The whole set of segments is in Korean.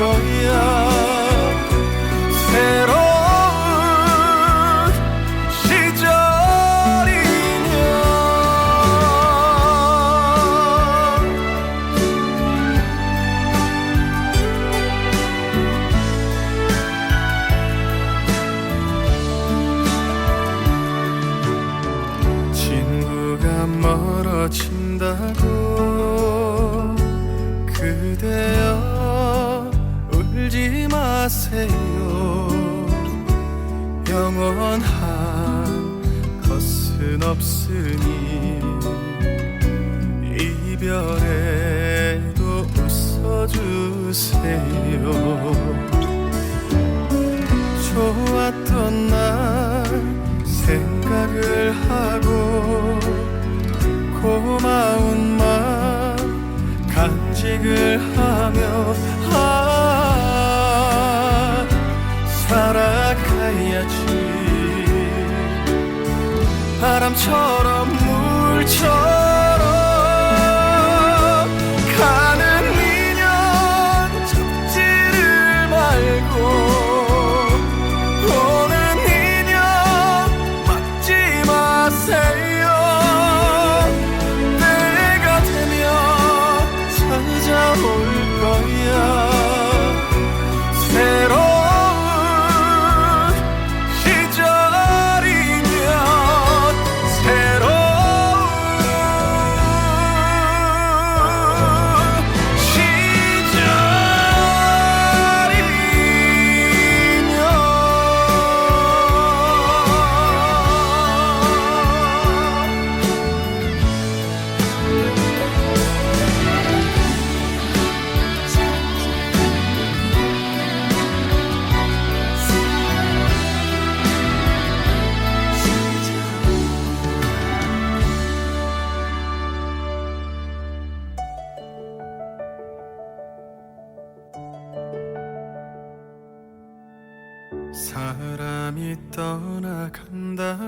거야. 새로운 시절이면 친구가 멀어진다고 마세요. 영원한 것은 없으니 이별에도 웃어주세요. 좋았던 날 생각을 하고 고마운 마음 간직을 하며 아 살아가야지. 바람처럼 물처럼 가는 인연 잡지를 말고 오는 인연 막지 마세요. 때가 되면 찾아올 거야 사람이 떠나간다고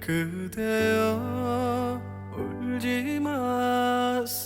그대여 울지 마세요